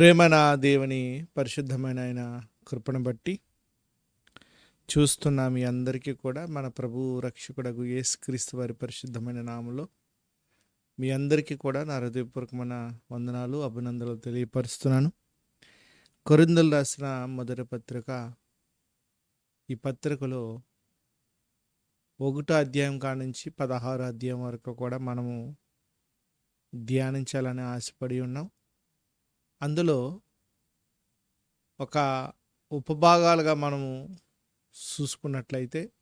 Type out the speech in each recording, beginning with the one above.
ప్రేమన దేవుని పరిశుద్ధమైన ఆయన కృపను బట్టి చూస్తున్న మీ అందరికీ కూడా మన ప్రభు రక్షకుడగు యేసుక్రీస్తు వారి పరిశుద్ధమైన నామంలో మీ అందరికీ కూడా నా హృదయపూర్వకమైన వందనాలు అభినందనలు తెలియపరుస్తున్నాను. కొరిందలు రాసిన మొదటి పత్రిక ఈ పత్రికలో ఒకటో అధ్యాయం కానుంచి పదహారు అధ్యాయం వరకు కూడా మనము ధ్యానించాలని ఆశపడి ఉన్నాం. అందులో ఒక ఉపభాగాలుగా మనము చూసుకున్నట్లయితే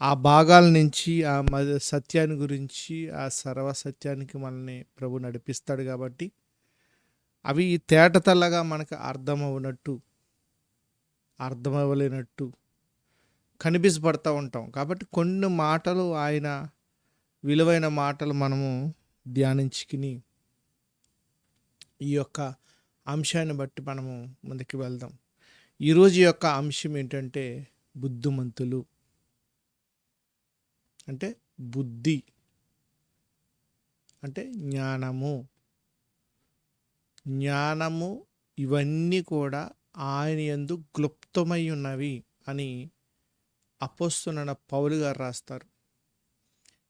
ఆ భాగాల నుంచి ఆ మద సత్యాన్ని గురించి ఆ సర్వ సత్యానికి మనల్ని ప్రభు నడిపిస్తాడు కాబట్టి అవి తేటతల్లగా మనకు అర్థమవునట్టు అర్థమవ్వలేనట్టు కనిపించబడతా ఉంటాం. కాబట్టి కొన్ని మాటలు ఆయన విలువైన మాటలు మనము ధ్యానించుకుని ఈ యొక్క అంశాన్ని బట్టి మనము ముందుకు వెళ్దాం. ఈరోజు యొక్క అంశం ఏంటంటే బుద్ధిమంతులు. అంటే బుద్ధి. అంటే జ్ఞానము. జ్ఞానము ఇవన్నీ కూడా ఆయన యందు క్లుప్తమై ఉన్నవి అని అపోస్తున్న పౌలు గారు రాస్తారు.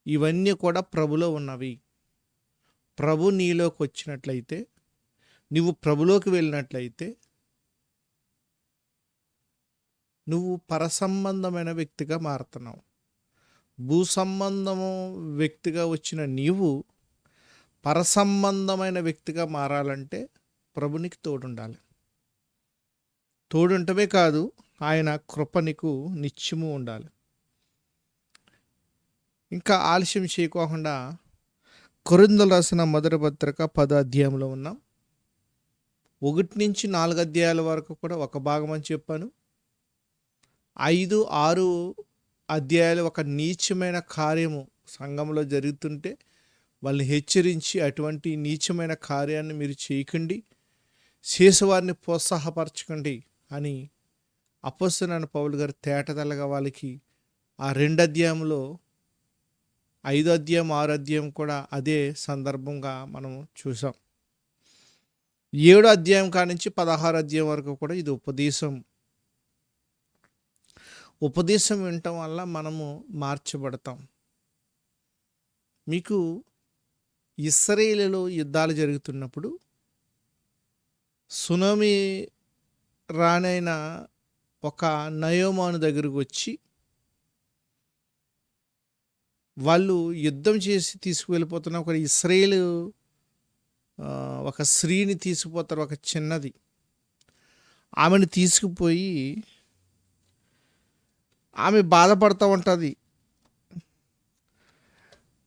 ఇవన్నీ కూడా ప్రభులో ఉన్నవి. ప్రభు నీలోకి వచ్చినట్లయితే నువ్వు ప్రభులోకి వెళ్ళినట్లయితే నువ్వు పరసంబంధమైన వ్యక్తిగా మారుతున్నావు. భూ సంబంధము వ్యక్తిగా వచ్చిన నీవు పరసంబంధమైన వ్యక్తిగా మారాలంటే ప్రభునికి తోడుండాలి. తోడుంటమే కాదు ఆయన కృప నీకు నిత్యము ఉండాలి. ఇంకా ఆలస్యం చేయకోకుండా కొరిందలు రాసిన మొదటి పత్రిక పద అధ్యాయంలో ఉన్నాం. ఒకటి నుంచి నాలుగు అధ్యాయాల వరకు కూడా ఒక భాగం అని చెప్పాను. ఐదు ఆరు అధ్యాయాలు ఒక నీచమైన కార్యము సంఘంలో జరుగుతుంటే వాళ్ళని హెచ్చరించి అటువంటి నీచమైన కార్యాన్ని మీరు చేయకండి. చేసేవారిని ప్రోత్సాహపరచకండి అని అపస్సునాన్న పౌలు గారు తేటతెల్లగా వాళ్ళకి ఆ రెండు అధ్యాయంలో ఐదో అధ్యాయం ఆరు అధ్యాయం కూడా అదే సందర్భంగా మనం చూసాం. ఏడో అధ్యాయం కానించి పదహారు అధ్యాయం వరకు కూడా ఇది ఉపదేశం. ఉపదేశం వినటం వల్ల మనము మార్చబడతాం. మీకు ఇస్రాయేలీలో యుద్ధాలు జరుగుతున్నప్పుడు సునామీ రానైన ఒక నయోమాను దగ్గరకు వచ్చి వాళ్ళు యుద్ధం చేసి తీసుకువెళ్ళిపోతున్న ఒక ఇస్రాయేల్ ఒక స్త్రీని తీసుకుపోతారు ఒక చిన్నది. ఆమెను తీసుకుపోయి ఆమె బాధపడుతూ ఉంటుంది.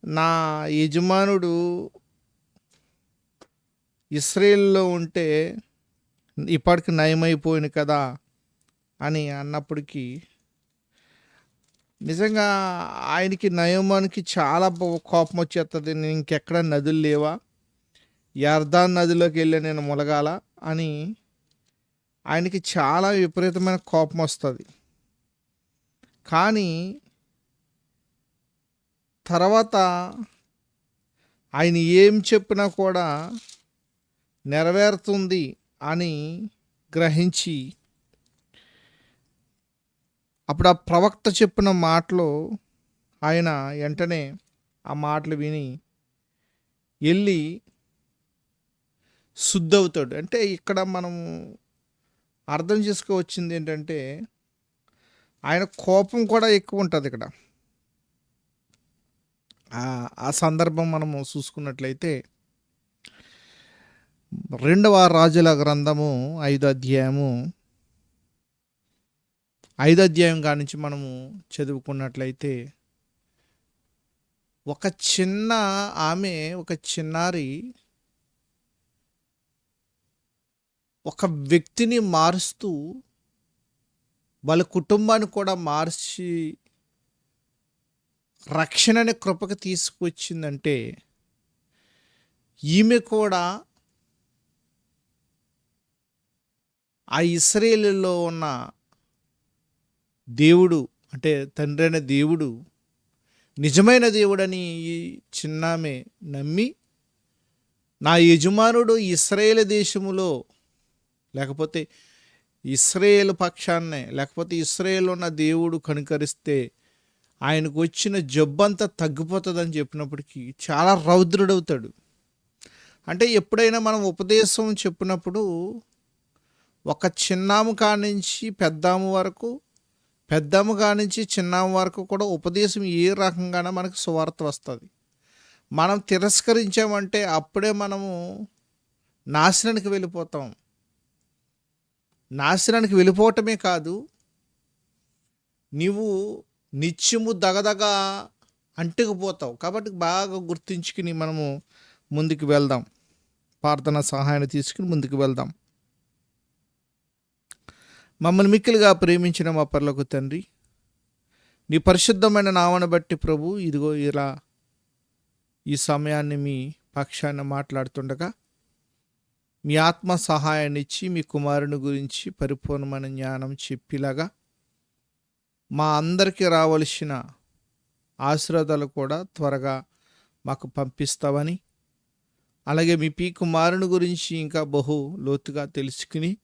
నా యజమానుడు ఇస్రాయేల్లో ఉంటే ఇప్పటికి నయమైపోయింది కదా అని అన్నప్పటికీ నిజంగా ఆయనకి నయమానికి చాలా కోపం వచ్చేస్తుంది నేను ఇంకెక్కడ నదులు లేవా? యర్దాన్ నదిలోకి వెళ్ళి నేను ములగాల అని ఆయనకి చాలా విపరీతమైన కోపం వస్తుంది. కానీ తర్వాత ఆయన ఏం చెప్పినా కూడా నెరవేరుతుంది అని గ్రహించి అప్పుడు ఆ ప్రవక్త చెప్పిన మాటలు ఆయన వెంటనే ఆ మాటలు విని వెళ్ళి శుద్ధవుతాడు. అంటే ఇక్కడ మనం అర్థం చేసుకోవచ్చింది ఏంటంటే ఆయన కోపం కూడా ఎక్కువ ఉంటుంది ఇక్కడ. ఆ- ఆ సందర్భం మనము చూసుకున్నట్లయితే రెండవ రాజుల గ్రంథము ఐదో అధ్యాయము ఐదో అధ్యాయం కానించి మనము చదువుకున్నట్లయితే ఒక చిన్న ఆమె ఒక చిన్నారి ఒక వ్యక్తిని మారుస్తూ వాళ్ళ కుటుంబాన్ని కూడా మార్చి రక్షణని కృపకి కృపకు తీసుకొచ్చిందంటే ఈమె కూడా ఆ ఇస్రాయేలులో ఉన్న దేవుడు అంటే తండ్రి అయిన దేవుడు నిజమైన దేవుడని ఈ చిన్నామె నమ్మి నా యజమానుడు ఇస్రాయేల్ దేశములో లేకపోతే ఇస్రాయేల్ పక్షాన్నే లేకపోతే ఇస్రాయేల్ ఉన్న దేవుడు కనుకరిస్తే ఆయనకు వచ్చిన జబ్బంతా తగ్గిపోతుందని చెప్పినప్పటికీ చాలా రౌద్రుడవుతాడు. అంటే ఎప్పుడైనా మనం ఉపదేశం చెప్పినప్పుడు ఒక చిన్నాము కానించి పెద్దాము వరకు పెద్దాము కానించి చిన్నాము వరకు కూడా ఉపదేశం ఏ రకంగానే మనకు సువార్త వస్తుంది. మనం తిరస్కరించామంటే అప్పుడే మనము నాశనానికి వెళ్ళిపోతాం. నాశనానికి వెళ్ళిపోవటమే కాదు నీవు నిత్యము దగదగ అంటుకుపోతావు కాబట్టి బాగా గుర్తించుకుని మనము ముందుకు వెళ్దాం. ప్రార్థన సహాయాన్ని తీసుకుని ముందుకు వెళ్దాం. మమ్మల్ని మిక్కిలుగా ప్రేమించిన మా పర్లకు తండ్రి నీ పరిశుద్ధమైన నామను బట్టి ప్రభు ఇదిగో ఇలా ఈ సమయాన్ని మీ పక్షాన మాట్లాడుతుండగా మీ ఆత్మ సహాయాన్ని ఇచ్చి మీ కుమారుని గురించి పరిపూర్ణమైన జ్ఞానం చెప్పిలాగా మా అందరికీ రావలసిన ఆశీర్వాదాలు కూడా త్వరగా మాకు పంపిస్తావని అలాగే మీ పీ కుమారుని గురించి ఇంకా బహు లోతుగా తెలుసుకుని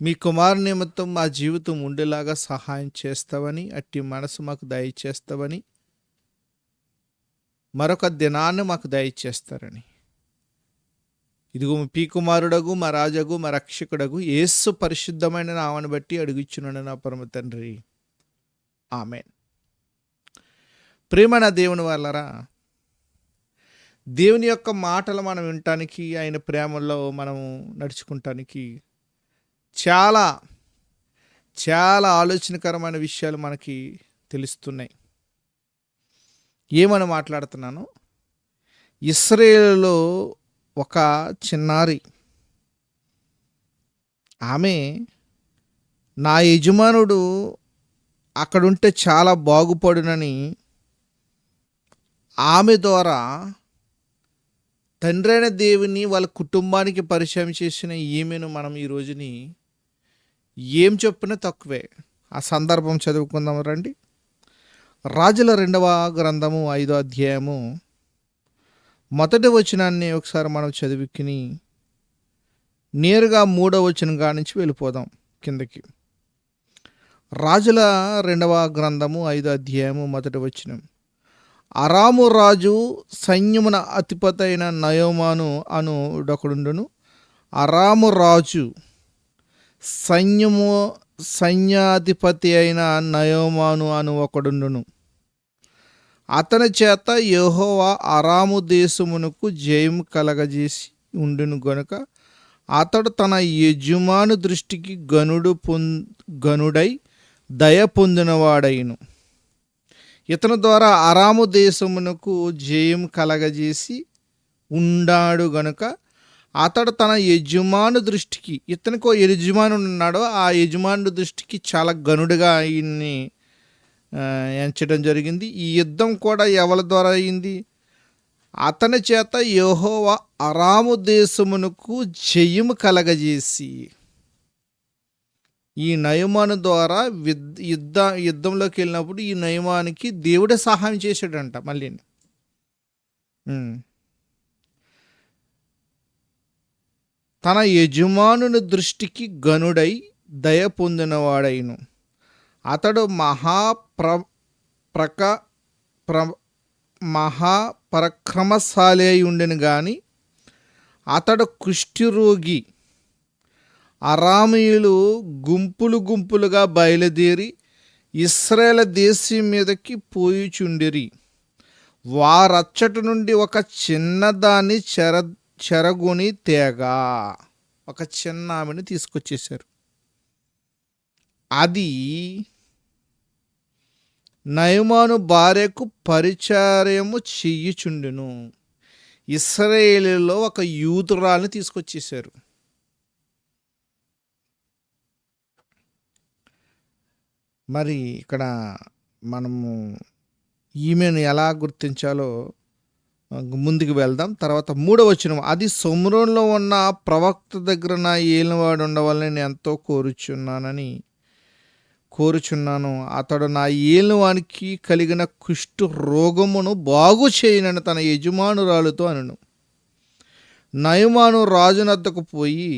మీ కుమారు నిమిత్తం మా జీవితం ఉండేలాగా సహాయం చేస్తావని అట్టి మనసు మాకు దయచేస్తావని మరొక దినాన్ని మాకు దయచేస్తారని. ఇదిగో పీ కుమారుడగు మా రాజగు మా రక్షకుడగు ఏసు పరిశుద్ధమైన నామను బట్టి అడుగుచున్నాడు నా పరమ తండ్రి. ఆమె ప్రేమ నా దేవుని వాళ్ళరా దేవుని యొక్క మాటలు మనం వినటానికి ఆయన ప్రేమలో మనము నడుచుకుంటానికి చాలా చాలా ఆలోచనకరమైన విషయాలు మనకి తెలుస్తున్నాయి. ఏమని మాట్లాడుతున్నాను? ఇస్రేల్లో ఒక చిన్నారి. ఆమె నా యజమానుడు అక్కడుంటే చాలా బాగుపడునని ఆమె ద్వారా తండ్రైన దేవుని వాళ్ళ కుటుంబానికి పరిచయం చేసిన ఈమెను మనం ఈ రోజుని ఏం చెప్పినా తక్కువే. ఆ సందర్భం చదువుకుందాం రండి. రాజుల రెండవ గ్రంథము ఐదో అధ్యాయము మొదటి వచనాన్ని ఒకసారి మనం చదివికిని. నేరుగా మూడో వచనం కానించి వెళ్ళిపోదాం కిందకి. రాజుల రెండవ గ్రంథము ఐదో అధ్యాయము మొదటి వచనం. అరాము రాజు సైన్యమున అతిపతి అయిన నయోమాను అను ఒకడుండును. అరాము రాజు సైన్యము సైన్యాధిపతి అయిన నయోమాను అను ఒకడుండును. అతని చేత యహోవా అరాము దేశమునకు జయం కలగజేసి ఉండును గనుక అతడు తన యజమాను దృష్టికి గనుడు పొం గనుడై దయ పొందినవాడైను. ఇతని ద్వారా అరాము దేశమునకు జయం కలగజేసి ఉండాడు గనుక అతడు తన యజమాను దృష్టికి ఇతనికి ఓ యజమానుడు ఉన్నాడో ఆ యజమానుడి దృష్టికి చాలా గనుడుగా ఆయన్ని ఎంచడం జరిగింది. ఈ యుద్ధం కూడా ఎవరి ద్వారా అయింది? అతని చేత యెహోవా అరాము దేశమునకు జయము కలగజేసి ఈ నయమాను ద్వారా యుద్ధ యుద్ధంలోకి వెళ్ళినప్పుడు ఈ నయమానికి దేవుడే సహాయం చేశాడంట మళ్ళీ. తన యజమానుని దృష్టికి గనుడై దయ పొందినవాడైను. అతడు మహాప్ర ప్రక ప్ర మహాపరక్రమశాలి అయి ఉండెను గాని అతడు కుష్ఠిరోగి అరామీయులు గుంపులు గుంపులుగా బయలుదేరి ఇస్రాయేల్ దేశం మీదకి పోయిచుండిరి. వారచ్చటి నుండి ఒక చిన్నదాన్ని చెర చెరగొని తేగా ఒక చిన్న ఆమెను తీసుకొచ్చేశారు. అది నయమాను భార్యకు పరిచర్యము చెయ్యుచుండెను ఇస్రాయేలీలో ఒక యూతురాల్ని తీసుకొచ్చేశారు. మరి ఇక్కడ మనము ఈమెను ఎలా గుర్తించాలో ముందుకు వెళ్దాం. తర్వాత మూడవ వచనం అది సముద్రంలో ఉన్న ప్రవక్త దగ్గర నా ఏలినవాడు ఉండవాలని నేను ఎంతో కోరుచున్నానని కోరుచున్నాను. అతడు నా ఏలువానికి కలిగిన కుష్టు రోగమును బాగు చేయనని తన యజమానురాలుతో అనను. నయమాను రాజునద్దకు పోయి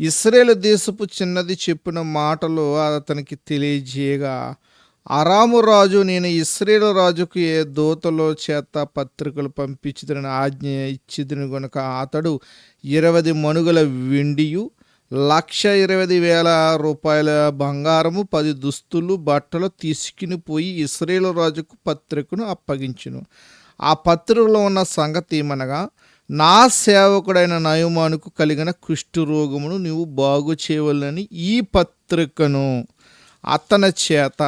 ఇస్రాయేల్ దేశపు చిన్నది చెప్పిన మాటలు అతనికి తెలియజేయగా అరాము రాజు నేను ఇస్రేలు రాజుకు ఏ దూతలో చేత పత్రికలు పంపించుదని ఆజ్ఞ ఇచ్చిదని గనుక అతడు ఇరవై మనుగల వెండియు లక్ష ఇరవై వేల రూపాయల బంగారము పది దుస్తులు బట్టలు తీసుకుని పోయి ఇస్రేల్ రాజుకు పత్రికను అప్పగించును. ఆ పత్రికలో ఉన్న సంగతి ఏమనగా నా సేవకుడైన నయమానుకు కలిగిన కుష్టు రోగమును నీవు బాగు చేయవలని ఈ పత్రికను అతని చేత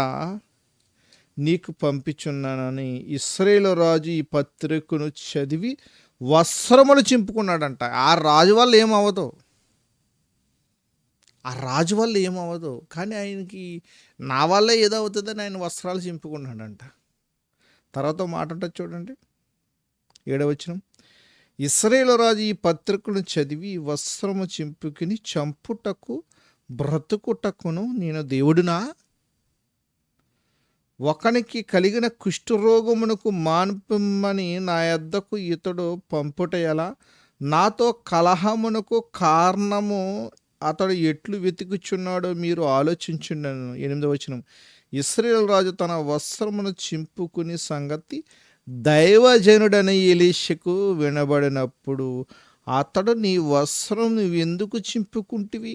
నీకు పంపించున్నానని ఇస్రేల్ రాజు ఈ పత్రికను చదివి వస్త్రములు చింపుకున్నాడంట. ఆ రాజు వల్ల ఏమవ్వదు. ఆ రాజు వల్ల ఏమవ్వదు. కానీ ఆయనకి నా వల్ల ఏదో అవుతుందని ఆయన వస్త్రాలు చింపుకున్నాడంట. తర్వాత మాట ఉంటుంది చూడండి. ఏడవచనం ఇస్రాయేల్ రాజు ఈ పత్రికను చదివి వస్త్రము చింపుకుని చంపుటకు బ్రతుకుటకును నేను దేవుడునా? ఒకనికి కలిగిన కుష్ఠరోగమునకు మాన్పిమ్మని నా యొద్దకు ఇతడు పంపుట ఎలా? నాతో కలహమునకు కారణము అతడు ఎట్లు వెతుకుచున్నాడో మీరు ఆలోచించుండను ఎనిమిది వచనం. ఇస్రాయేల్ రాజు తన వస్త్రమును చింపుకుని సంగతి దైవజనుడని ఎలీషకు వినబడినప్పుడు అతడు నీ వస్త్రం నువ్వు ఎందుకు చింపుకుంటివి?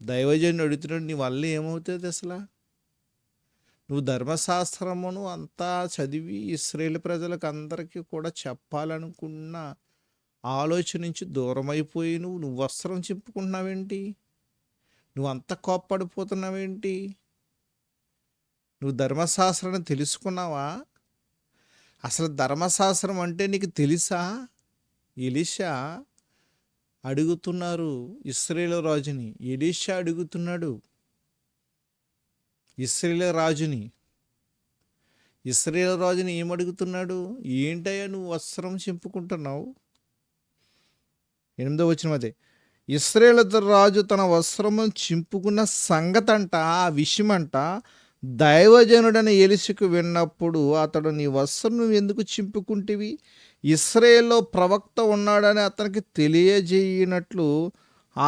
దైవజనుడు అడుగుతున్నాడు నీ వల్ల ఏమవుతుంది అసలు? నువ్వు ధర్మశాస్త్రమును అంతా చదివి ఇస్రాయేల్ ప్రజలకు అందరికీ కూడా చెప్పాలనుకున్న ఆలోచన నుంచి దూరమైపోయి నువ్వు నువ్వు వస్త్రం చెప్పుకుంటున్నావేంటి నువ్వు అంత కోప్పడిపోతున్నావేంటి? నువ్వు ధర్మశాస్త్రాన్ని తెలుసుకున్నావా? అసలు ధర్మశాస్త్రం అంటే నీకు తెలుసా? ఎలిషా అడుగుతున్నారు ఇస్రేల రాజుని. ఎలిషా అడుగుతున్నాడు ఇస్రేల రాజుని. ఇస్రేల రాజుని ఏమడుగుతున్నాడు? ఏంటయ్యా నువ్వు వస్త్రం చెంపుకుంటున్నావు? ఎనిమిదో వచ్చిన అదే. ఇస్రాయేల్ రాజు తన వస్త్రము చింపుకున్న సంగతంట ఆ విషయమంట దైవజనుడని ఎలిసికు విన్నప్పుడు అతడు నీ వస్త్రం నువ్వు ఎందుకు చింపుకుంటివి? ఇస్రేల్లో ప్రవక్త ఉన్నాడని అతనికి తెలియజేయనట్లు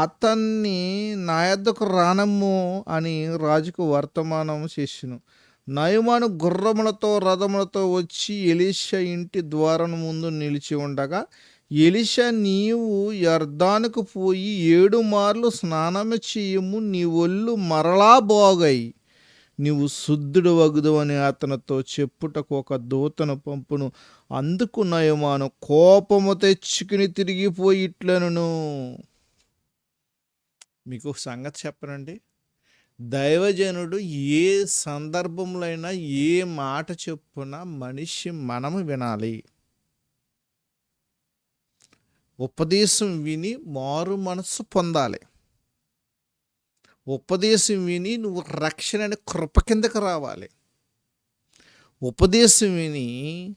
అతన్ని నా యొద్దకు రానమ్ము అని రాజుకు వర్తమానం చేసిను. నయమాను గుర్రములతో రథములతో వచ్చి ఎలీష ఇంటి ద్వారం ముందు నిలిచి ఉండగా ఎలిషా నీవు యర్దానుకు పోయి ఏడు మార్లు స్నానము చేయము నీ ఒళ్ళు మరలా బాగై. నీవు శుద్ధుడు వగుదు అని అతనితో చెప్పుటకు ఒక దూతను పంపును. అందుకు నయమాను కోపము తెచ్చుకుని తిరిగిపోయి ఇట్లనును. మీకు సంగతి చెప్పనండి. దైవజనుడు ఏ సందర్భంలో అయినా ఏ మాట చెప్పున మనిషి మనము వినాలి. ఉపదేశం విని మారు మనస్సు పొందాలి. ఉపదేశం విని నువ్వు రక్షణ అనే కృప కిందకు రావాలి. ఉపదేశం విని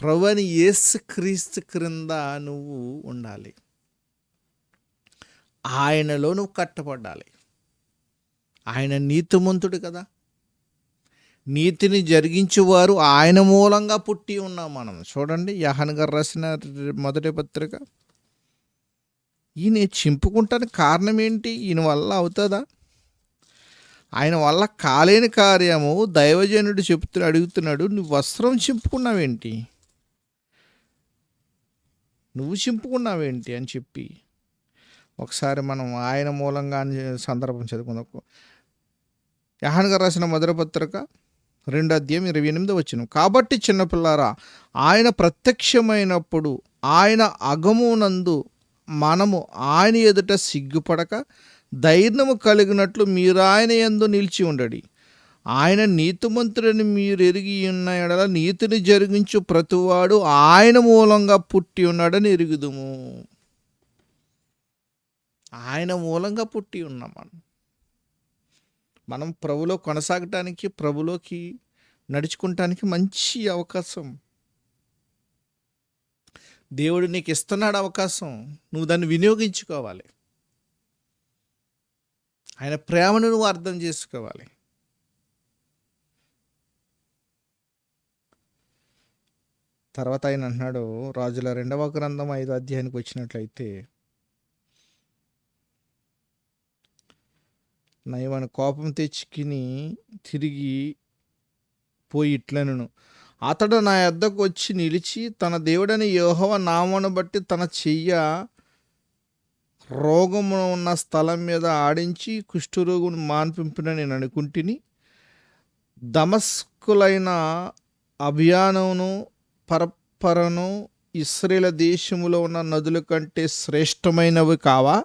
ప్రభుని యేసు క్రీస్తు క్రింద నువ్వు ఉండాలి. ఆయనలో నువ్వు కట్టబడాలి ఆయన నీతిమంతుడు కదా. నీతిని జరిగించేవారు ఆయన మూలంగా పుట్టి ఉన్నాం మనం. చూడండి యహన్ గారు రాసిన మొదటి పత్రిక. ఈయన చింపుకుంటానికి కారణం ఏంటి? ఈయన వల్ల అవుతుందా? ఆయన వల్ల కాలేని కార్యము దైవజనుడు చెప్తూ అడుగుతున్నాడు నువ్వు వస్త్రం చింపుకున్నావేంటి నువ్వు చింపుకున్నావేంటి అని చెప్పి ఒకసారి మనం ఆయన మూలంగా అని సందర్భం చదువుకుందాం. యహాన్ గారు రాసిన మొదటి పత్రిక రెండు అధ్యాయం ఇరవై ఎనిమిది వచ్చిన కాబట్టి చిన్నపిల్లారా ఆయన ప్రత్యక్షమైనప్పుడు ఆయన అగమునందు మనము ఆయన ఎదుట సిగ్గుపడక ధైర్యము కలిగినట్లు మీరు ఆయన ఎందు నిలిచి ఉండడి. ఆయన నీతిమంతుడని మీరు ఎరిగి ఉన్న ఎడల నీతిని జరిగించు ప్రతివాడు ఆయన మూలంగా పుట్టి ఉన్నాడని ఎరుగుదుము. ఆయన మూలంగా పుట్టి ఉన్నాం మనం మనం ప్రభులో కొనసాగటానికి ప్రభులోకి నడుచుకుంటానికి మంచి అవకాశం. దేవుడు నీకు ఇస్తున్నాడు అవకాశం. నువ్వు దాన్ని వినియోగించుకోవాలి. ఆయన ప్రేమను నువ్వు అర్థం చేసుకోవాలి. తర్వాత ఆయన అంటున్నాడు రాజుల రెండవ గ్రంథం ఐదో అధ్యాయానికి వచ్చినట్లయితే నయమని కోపం తెచ్చుకుని తిరిగి పోయి ఇట్లనను. అతడు నా యొద్దకు వచ్చి నిలిచి తన దేవుడని యోహవ నామను బట్టి తన చెయ్య రోగము ఉన్న స్థలం మీద ఆడించి కుష్ఠరోగును మాన్పింపున నేను అనుకుంటుని. దమస్కులైన అభియానమును పరపరను ఇస్రేల దేశములో ఉన్న నదుల కంటే శ్రేష్టమైనవి కావా?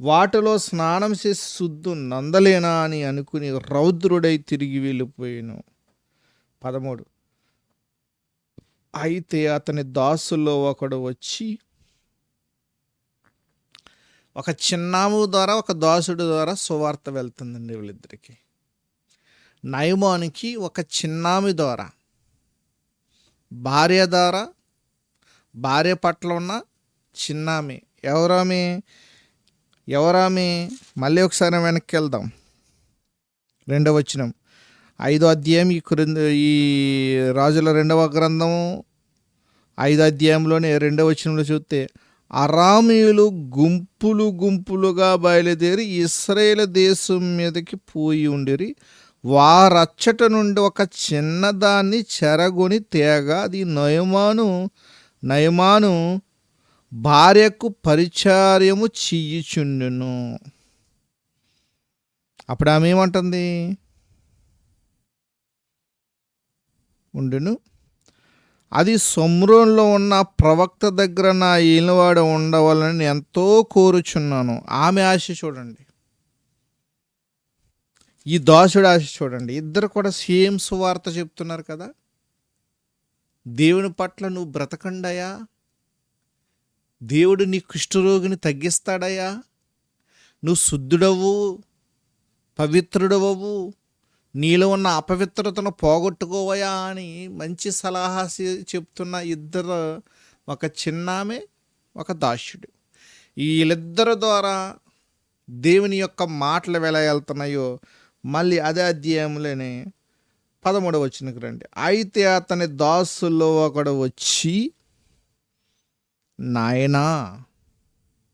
వాటిలో స్నానం చేసి శుద్ధు నందలేనా అని అనుకుని రౌద్రుడై తిరిగి వెళ్ళిపోయాను. పదమూడు. అయితే అతని దాసుల్లో ఒకడు వచ్చి ఒక చిన్నాము ద్వారా ఒక దాసుడు ద్వారా సువార్త వెళ్తుందండి వీళ్ళిద్దరికి. నయమానికి ఒక చిన్నామి ద్వారా భార్య ద్వారా భార్య పట్ల ఉన్న చిన్నామి. ఎవరామి ఎవరామి? మళ్ళీ ఒకసారి వెనక్కి వెళ్దాం రెండవ వచనం. ఐదో అధ్యాయం ఈ క్రింద ఈ రాజుల రెండవ గ్రంథము ఐదో అధ్యాయంలోనే రెండవ వచనంలో చూస్తే అరామీయులు గుంపులు గుంపులుగా బయలుదేరి ఇస్రాయేల్ దేశం మీదకి పోయి ఉండిరి. వారచ్చట నుండి ఒక చిన్నదాన్ని చెరగొని తేగా అది నయమాను నయమాను భార్యకు పరిచార్యము చెయ్యుచుండును అప్పుడు ఆమె ఏమంటుంది? ఉండును. అది సొమ్రోన్లో ఉన్న ప్రవక్త దగ్గర నా ఈలవాడు ఉండవాలని ఎంతో కోరుచున్నాను. ఆమె ఆశ చూడండి. ఈ దాసుడు ఆశ చూడండి. ఇద్దరు కూడా సేమ్ సువార్త చెప్తున్నారు కదా. దేవుని పట్ల నువ్వు బ్రతకండయా? దేవుడు నీ కుష్ఠరోగిని తగ్గిస్తాడయ్యా. నువ్వు శుద్ధుడవు పవిత్రుడవవు నీలో ఉన్న అపవిత్రతను పోగొట్టుకోవయా అని మంచి సలహా చెప్తున్న ఇద్దరు ఒక చిన్నామె ఒక దాస్యుడు. వీళ్ళిద్దరి ద్వారా దేవుని యొక్క మాటలు ఎలా మళ్ళీ అదే అధ్యాయంలోనే పదమూడవ వచ్చినకు రండి. అయితే అతని దాసుల్లో ఒకడు వచ్చి నాయనా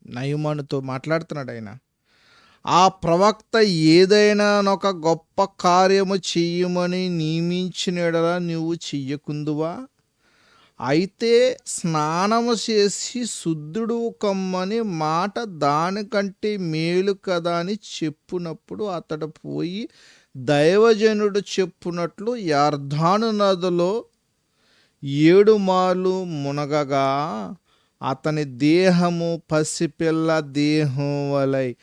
నయమానుతో మాట్లాడుతున్నాడు ఆయన. ఆ ప్రవక్త ఏదైనా ఒక గొప్ప కార్యము చెయ్యమని నియమించినడలా నువ్వు చెయ్యకుందువా? అయితే స్నానము చేసి శుద్ధుడు కమ్మని మాట దానికంటే మేలు కదా అని చెప్పునప్పుడు అతడు పోయి దైవజనుడు చెప్పునట్లు యార్ధాను నదిలో ఏడు మార్లు మునగగా అతని దేహము పసిపిల్ల దేహం వలై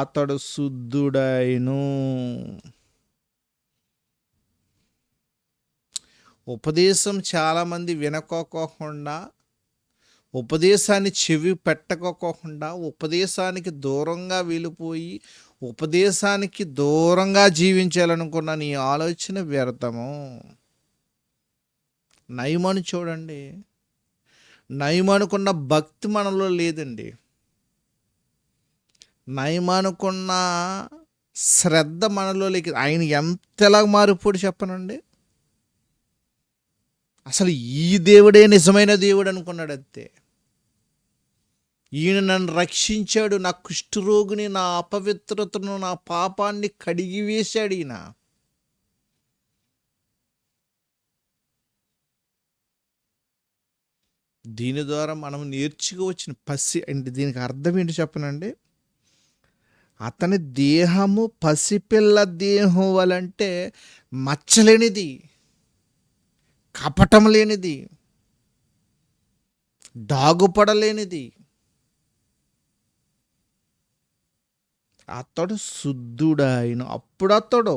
అతడు శుద్ధుడైను. ఉపదేశం చాలామంది వినకోకోకుండా ఉపదేశాన్ని చెవి పెట్టకోకుండా ఉపదేశానికి దూరంగా వెళ్ళిపోయి ఉపదేశానికి దూరంగా జీవించాలనుకున్న నీ ఆలోచన వ్యర్థము. నయమని చూడండి. నయమనుకున్న భక్తి మనలో లేదండి. నయమనుకున్న శ్రద్ధ మనలో లేక ఆయన ఎంతలా మారిపోడు చెప్పనండి? అసలు ఈ దేవుడే నిజమైన దేవుడు అనుకున్నాడు అంతే. ఈయన నన్ను రక్షించాడు నా కుష్ఠరోగిని నా అపవిత్రతను నా పాపాన్ని కడిగి వేశాడు ఈయన. దీని ద్వారా మనం నేర్చుకోవచ్చిన పసి అంటే దీనికి అర్థం ఏంటి చెప్పనండి? అతని దేహము పసిపిల్ల దేహం వలంటే మచ్చలేనిది కపటం లేనిది దాగుపడలేనిది. అతడు శుద్ధుడాయను అప్పుడు అతడు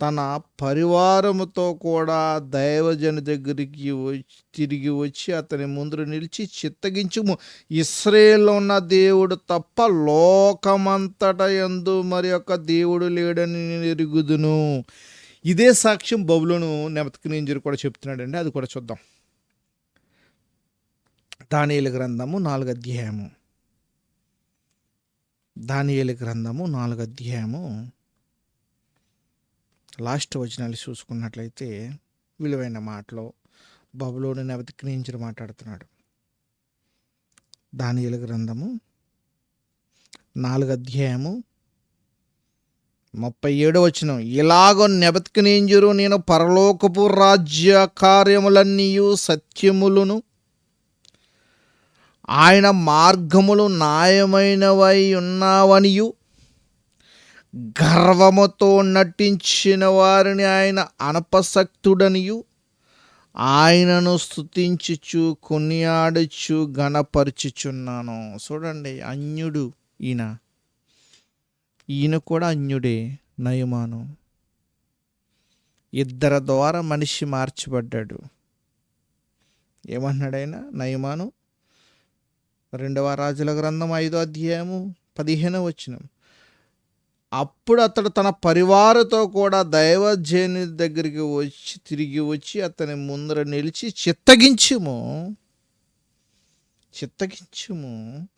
తన పరివారముతో కూడా దైవజన దగ్గరికి వచ్చి తిరిగి వచ్చి అతని ముందు నిలిచి చిత్తగించుము. ఇస్రేల్లో ఉన్న దేవుడు తప్ప లోకమంతట ఎందు మరి యొక్క దేవుడు లేడని ఎరుగుదును. ఇదే సాక్ష్యం బబులను నెమతకినింజరు కూడా చెప్తున్నాడండి. అది కూడా చూద్దాం. దానియలు గ్రంథము నాలుగు అధ్యాయము దానియలు గ్రంథము నాలుగు అధ్యాయము లాస్ట్ వచనాలు చూసుకున్నట్లయితే విలువైన మాటలు బబులోని నెబతికినించి మాట్లాడుతున్నాడు. దానియుల గ్రంథము నాలుగు అధ్యాయము ముప్పై ఏడు వచ్చిన ఇలాగో నెబతికినింజురు నేను పరలోకపు రాజ్య కార్యములన్నీయు సత్యములను ఆయన మార్గములు న్యాయమైనవై ఉన్నావనియు గర్వముతో నటించిన వారిని ఆయన అనపసక్తుడనియు ఆయనను స్థుతించుచు కొనియాడుచు గణపరుచుచున్నాను చూడండి అన్యుడు ఈయన. ఈయన కూడా అన్యుడే నయమాను. ఇద్దరి ద్వారా మనిషి మార్చబడ్డాడు. ఏమన్నాడైనా నయమాను? రెండవ రాజుల గ్రంథం ఐదో అధ్యాయము పదిహేనవ వచ్చినాం అప్పుడు అతడు తన పరివారతో కూడా దైవజేని దగ్గరికి వచ్చి తిరిగి వచ్చి అతని ముందర నిలిచి చిత్తగించుము. చిత్తగించుము.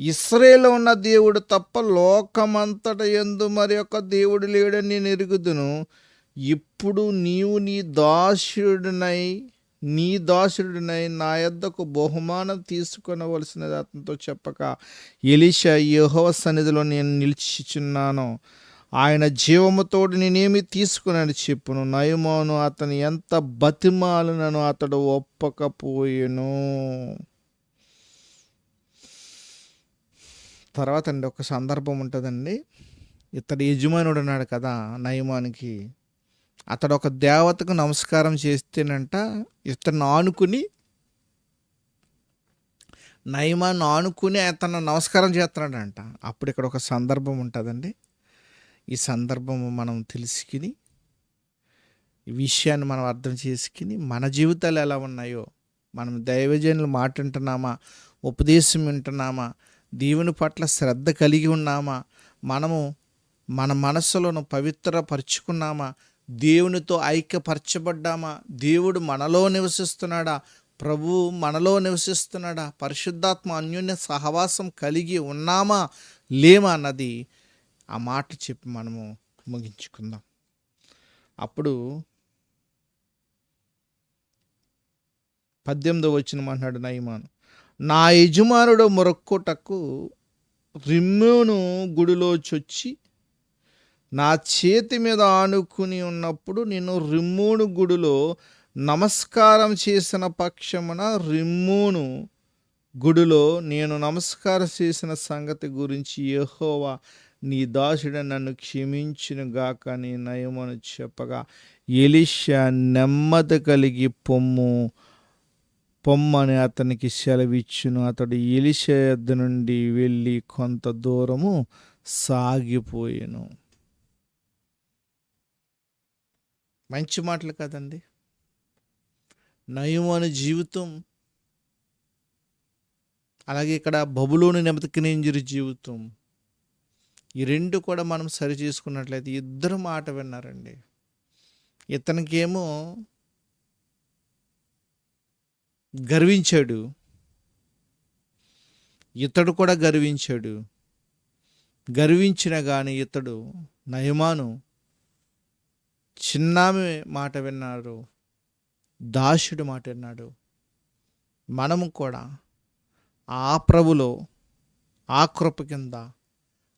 ఇస్రేలో ఉన్న దేవుడు తప్ప లోకమంతట ఎందు మరి యొక్క దేవుడు లేడని నేను ఎరుగుదును. ఇప్పుడు నీవు నీ దాసుడినై నీ దాసుడినై నా యొద్దకు బహుమానం తీసుకునవలసినది అతనితో చెప్పక ఎలిషా యెహోవా సన్నిధిలో నేను నిలిచిచున్నాను. ఆయన జీవముతోడు నేనేమి తీసుకునని చెప్పును? నయమోను అతను ఎంత బతిమాలనను అతడు ఒప్పకపోయేను. తర్వాత అండి ఒక సందర్భం ఉంటుందండి. ఇతడు యజమానుడు ఉన్నాడు కదా నయమానికి. అతడు ఒక దేవతకు నమస్కారం చేస్తేనంట ఇతను ఆనుకుని నయమాన్ని ఆనుకుని అతను నమస్కారం చేస్తున్నాడంట. అప్పుడు ఇక్కడ ఒక సందర్భం ఉంటుందండి. ఈ సందర్భం మనం తెలుసుకుని ఈ విషయాన్ని మనం అర్థం చేసుకుని మన జీవితాలు ఎలా ఉన్నాయో మనం దైవజనులు మాట వింటున్నామా ఉపదేశం వింటున్నామా దేవుని పట్ల శ్రద్ధ కలిగి ఉన్నామా మనము మన మనస్సులను పవిత్రపరుచుకున్నామా దేవునితో ఐక్యపరచబడ్డామా? దేవుడు మనలో నివసిస్తున్నాడా? ప్రభు మనలో నివసిస్తున్నాడా? పరిశుద్ధాత్మ అన్యోన్య సహవాసం కలిగి ఉన్నామా? లేమా అన్నది ఆ మాట చెప్పి మనము ముగించుకుందాం. అప్పుడు పద్దెనిమిదో వచ్చిన అన్నాడు నయమాను. నా యజమానుడు మొరక్కోటకు రిమ్మును గుడిలో చొచ్చి నా చేతి మీద ఆనుకుని ఉన్నప్పుడు నేను రిమ్మూను గుడిలో నమస్కారం చేసిన పక్షమున రిమ్మూను గుడిలో నేను నమస్కారం చేసిన సంగతి గురించి యహోవా నీ దాసుడు నన్ను క్షమించును గాక నీ నయమని చెప్పగా. ఎలిషా నెమ్మది కలిగి పొమ్ము పొమ్మని అతనికి సెలవిచ్చును. అతడు ఎలిష యొద్ద నుండి వెళ్ళి కొంత దూరము సాగిపోయాను. మంచి మాటలు కదండి. నయమాను జీవితం అలాగే ఇక్కడ బబులోని నెమతకినేంజరి జీవితం ఈ రెండు కూడా మనం సరి చేసుకున్నట్లయితే ఇద్దరు మాట విన్నారండి. ఇతనికేమో గర్వించాడు. ఇతడు కూడా గర్వించాడు. గర్వించిన కానీ ఇతడు నయమాను చిన్నామె మాట విన్నాడు. దాసుడు మాట విన్నాడు. మనము కూడా ఆ ప్రభులో ఆ కృప కింద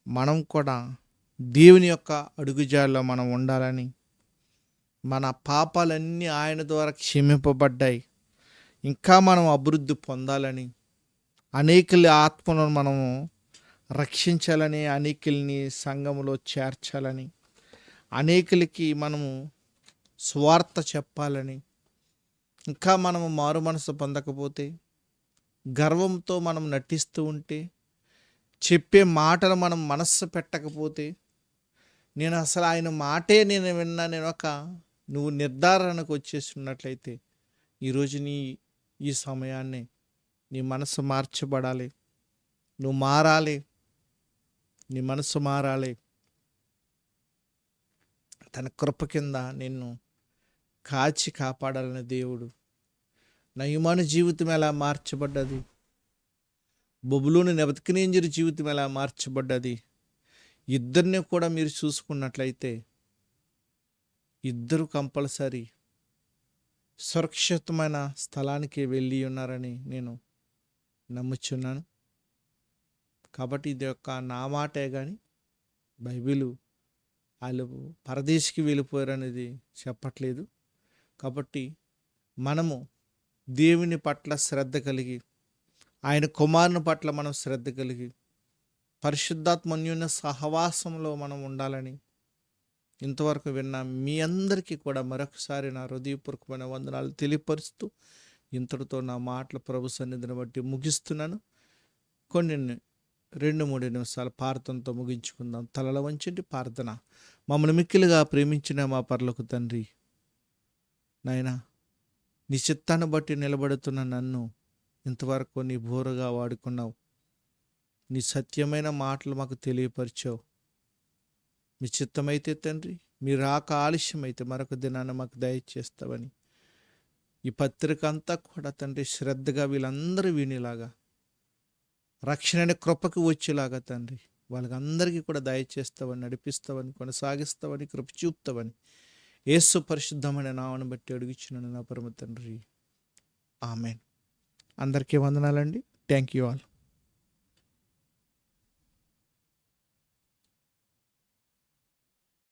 మనం కూడా దేవుని యొక్క అడుగుజాల్లో మనం ఉండాలని మన పాపాలన్నీ ఆయన ద్వారా క్షమింపబడ్డాయి. ఇంకా మనం అభివృద్ధి పొందాలని అనేకుల ఆత్మలను మనము రక్షించాలని అనేకుల్ని సంఘములో చేర్చాలని అనేకులకి మనము స్వార్థ చెప్పాలని ఇంకా మనము మారు మనసు పొందకపోతే గర్వంతో మనం నటిస్తూ ఉంటే చెప్పే మాటలు మనం మనస్సు పెట్టకపోతే నేను అసలు ఆయన మాటే నేను విన్నా నేను ఒక నువ్వు నిర్ధారణకు వచ్చేస్తున్నట్లయితే ఈరోజు నీ ఈ సమయాన్ని నీ మనసు మార్చబడాలి. నువ్వు మారాలి. నీ మనసు మారాలి. తన కృప కింద నిన్ను కాచి కాపాడాలని దేవుడు. నయమాను జీవితం ఎలా మార్చబడ్డది? బొబులోని నెబతికినేంజరి జీవితం ఎలా మార్చబడ్డది? ఇద్దరిని కూడా మీరు చూసుకున్నట్లయితే ఇద్దరు కంపల్సరీ సురక్షితమైన స్థలానికి వెళ్ళి ఉన్నారని నేను నమ్ముచున్నాను. కాబట్టి ఇది యొక్క నా మాటే కానీ బైబిలు వాళ్ళు పరదేశికి వెళ్ళిపోయారు అనేది చెప్పట్లేదు. కాబట్టి మనము దేవుని పట్ల శ్రద్ధ కలిగి ఆయన కుమారుని పట్ల మనం శ్రద్ధ కలిగి పరిశుద్ధాత్మన్యున్న సహవాసంలో మనం ఉండాలని ఇంతవరకు విన్న మీ అందరికీ కూడా మరొకసారి నా హృదయపూర్వకమైన వందనాలు తెలియపరుస్తూ ఇంతటితో నా మాటల ప్రభు సన్నిధిని బట్టి ముగిస్తున్నాను. కొన్ని రెండు మూడు నిమిషాలు ప్రార్థనతో ముగించుకుందాం. తలల వంచండి ప్రార్థన మమ్మల్ని మిక్కిలుగా ప్రేమించిన మా పర్లకు తండ్రి నాయనా నీ చిత్తాన్ని బట్టి నిలబడుతున్న నన్ను ఇంతవరకు నీ బోరగా వాడుకున్నావు. నీ సత్యమైన మాటలు మాకు తెలియపరిచావు. మీ చిత్తమైతే తండ్రి మీ రాక ఆలస్యమైతే మరొక దినాన్ని మాకు దయచేస్తావని. ఈ పత్రిక అంతా కూడా తండ్రి శ్రద్ధగా వీళ్ళందరూ వినేలాగా రక్షణ అనే కృపకు వచ్చేలాగా తండ్రి. వాళ్ళకి అందరికీ కూడా దయచేస్తావని నడిపిస్తావని కొనసాగిస్తావని కృప చూపుతావని ఏసు పరిశుద్ధమైన నామను బట్టి అడుగుచున్నాను నా పరమ తండ్రి. ఆమెన్. అందరికీ వందనాలండి. Thank you all.